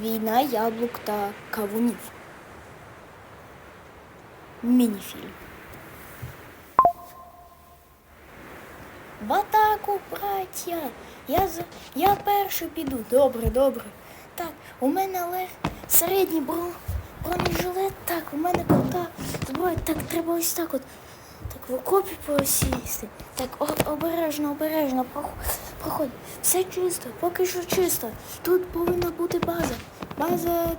Війна яблук та кавунів. Мініфільм. В атаку, браття! Я, за... я перший піду. Добре, добре. Так, у мене лег середній бро... бронежилет. Так, у мене крута зброя. Так, треба ось так от. Так, в окопі посісти. Так, о- обережно, обережно, проход. Проходь. Все чисто, поки що чисто. Тут повинна бути база. База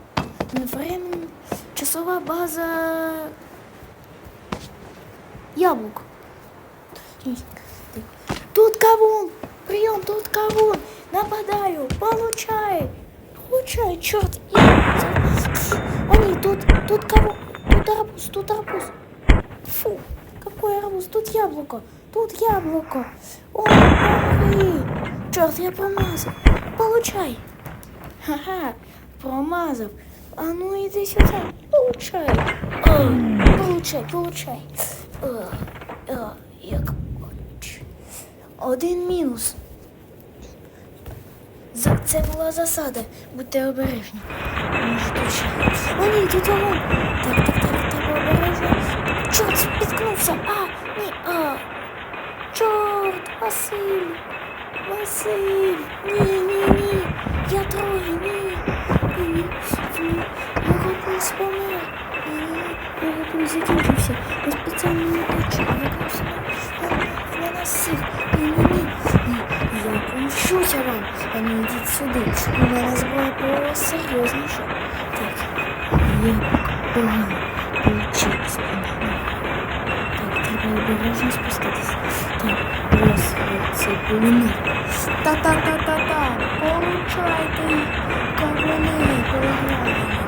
времен... часова база яблук. Тут кавун! Прийом, тут кавун! Нападаю! Получай! Получай, черт! О, нет, тут, тут кавун! Тут арбуз, тут арбуз! Фу, какой арбуз? Тут яблоко! Тут яблоко! Ой, черт, я промазал! Получай! Ха-ха, промазав! А ну иди сюда! Получай! О, получай, получай! О, о, як. Один мінус. Це була засада. Будьте обережні. О, ні, тут вагон. Так, так, так, треба обережно. Чорт, Василь. Василь. Ні, ні, ні. Я трохи, ні. Ні, ні, ні. Його пульс помер. Ні, ні, ні. Його пульс закінчився. Я спеціально не хочу. Викався на нас всіх. Ні, ні, ні. Ні, Я помщуся вам. А ну йдіть сюди. У мене зброя була серйозніша. Так, я погано получилось. Так, треба обережно спуститися. Пулемет. Та-та-та-та-та. Получайте кавуни, погнали.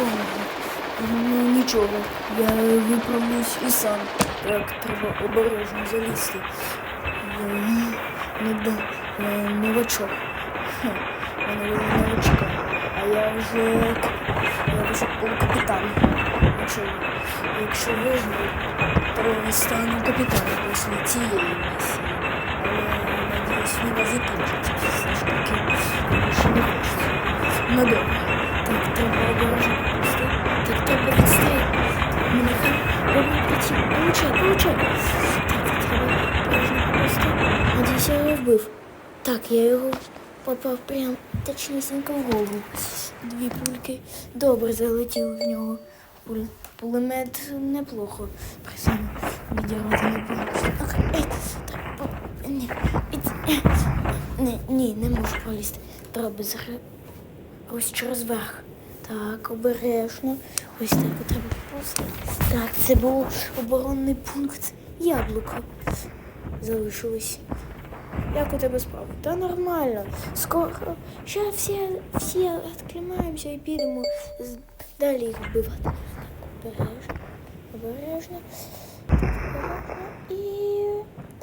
Не помню. Ну нічого, я виправлюсь і сам. Так, треба обережно залізти. Не да, новачок. Мене вели новачка. А я вже я вже полкапітан. Якщо, якщо виживу, то стану капітаном після цієї місії. Але надіюсь, війна закінчиться. Все ж таки, більше не хочеться. Ну добре. Получай, получай. Так, пусти. Надіюсь, я його вбив. Так, я його попав прям точнісінько в голову. Дві пульки добре залетіли в нього. Пулемет неплохо. Присам відірвати не вийшло. Ах, ей, треба. Ні, ій, ні, ні, не можу пролізти. Треба зри... Ось через верх. Так, обережно. Ось так треба просто. Так, це був оборонний пункт яблуко. Залишилось. Як у тебе справа? Та нормально. Скоро. Ще всі, всі відклімаємося і підемо далі їх вбивати. Так, обережно. Обережно. І.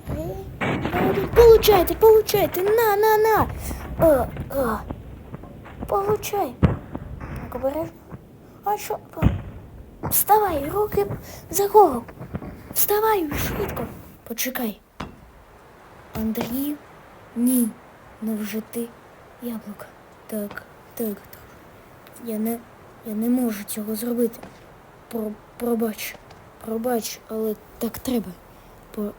Три. Получайте, получайте. На, на, на. О, о. Получай. Так, обережно. А що? Вставай, руки за голову. Вставай швидко. Почекай. Андрію, ні, невже ти яблука. Так, так, так. Я не, я не можу цього зробити. Про, пробач, пробач, але так треба. По,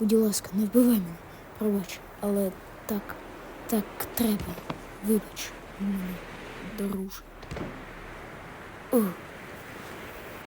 будь ласка, не вбивай мене. Пробач, але так, так треба. Вибач мене, друже. О,